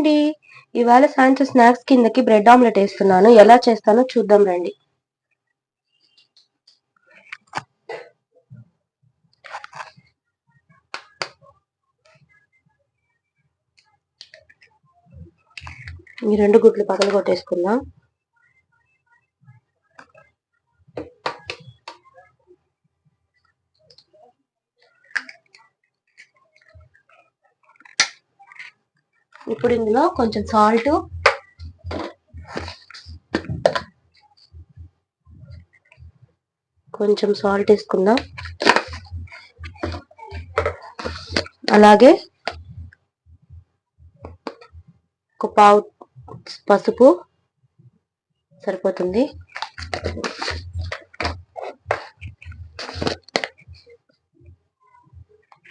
అండి ఇవాళ సాయంత్రం స్నాక్స్ కిందకి బ్రెడ్ ఆమ్లెట్ వేస్తున్నాను. ఎలా చేస్తానో చూద్దాం రండి. ఈ రెండు గుడ్లు పగలు కొట్టేసుకుందాం ఇప్పుడు ఇందులో కొంచెం సాల్ట్ కొంచెం సాల్ట్ వేసుకుందాం. అలాగే ఒక పావు పసుపు సరిపోతుంది.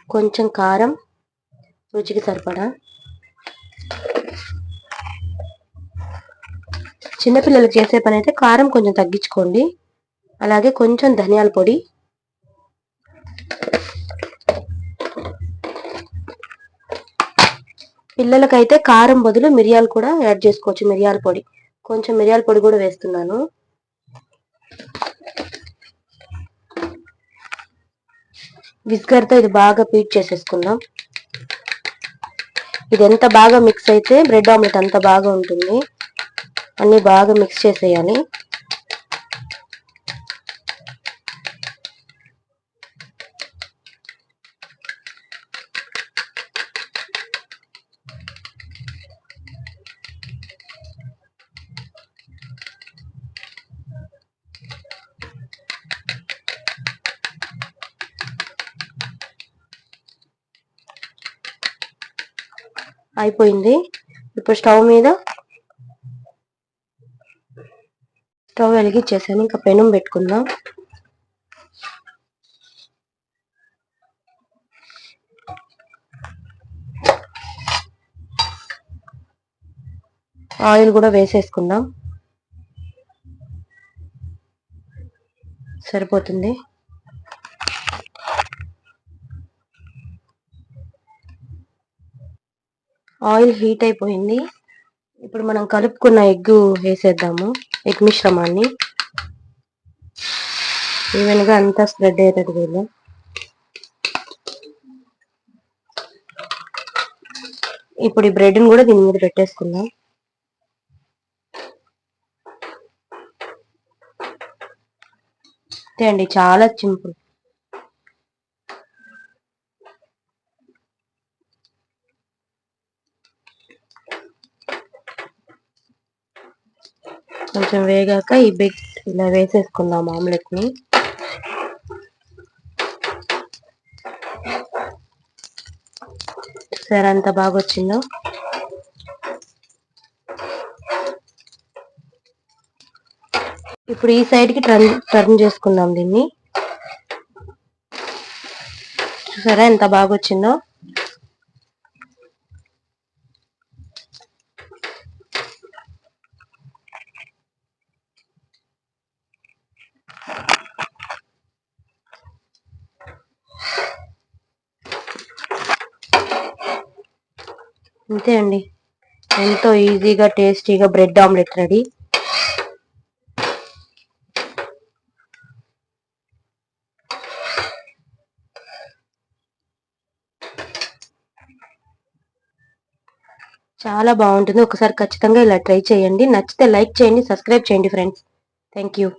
కొంచెం కారం రుచికి సరిపడా చిన్నపిల్లలకు చేసే పని అయితే కారం కొంచెం తగ్గించుకోండి. అలాగే కొంచెం ధనియాల పొడి. పిల్లలకైతే కారం బదులు మిరియాలు కూడా యాడ్ చేసుకోవచ్చు మిరియాల పొడి. కొంచెం మిరియాల పొడి కూడా వేస్తున్నాను. విస్గర్తో ఇది బాగా పీట్ చేసేసుకుందాం. ఇది ఎంత బాగా మిక్స్ అయితే బ్రెడ్ ఆమ్లెట్ అంత బాగా ఉంటుంది. అన్నీ బాగా మిక్స్ చేసేయాలి. అయిపోయింది. ఇప్పుడు స్టవ్ మీద స్టవ్ వెలిగించేసాను. ఇంకా పెనం పెట్టుకుందాం. ఆయిల్ కూడా వేసేసుకుందాం. సరిపోతుంది. ఆయిల్ హీట్ అయిపోయింది. ఇప్పుడు మనం కలుపుకున్న ఎగ్ వేసేద్దాము. ఎగ్ మిశ్రమాన్ని ఈవెన్గా అంతా స్ప్రెడ్ అయ్యేటట్టు వేద్దాం ఇప్పుడు ఈ బ్రెడ్ని కూడా దీని మీద పెట్టేసుకుందాం అంతే అండి చాలా సింపుల్ కొంచెం వేగాక ఈ బిగ్ ఇలా వేసేసుకుందాం ఆమ్లెట్ని. సరే అంత బాగా వచ్చిందో ఇప్పుడు ఈ సైడ్కి టర్న్ టర్న్ చేసుకుందాం దీన్ని. సరే ఎంత బాగా వచ్చిందో అంతే అండి. ఎంతో ఈజీగా టేస్టీగా బ్రెడ్ ఆమ్లెట్ రెడీ. చాలా బాగుంటుంది. ఒకసారి ఖచ్చితంగా ఇలా ట్రై చేయండి. నచ్చితే లైక్ చేయండి సబ్స్క్రైబ్ చేయండి ఫ్రెండ్స్. Thank you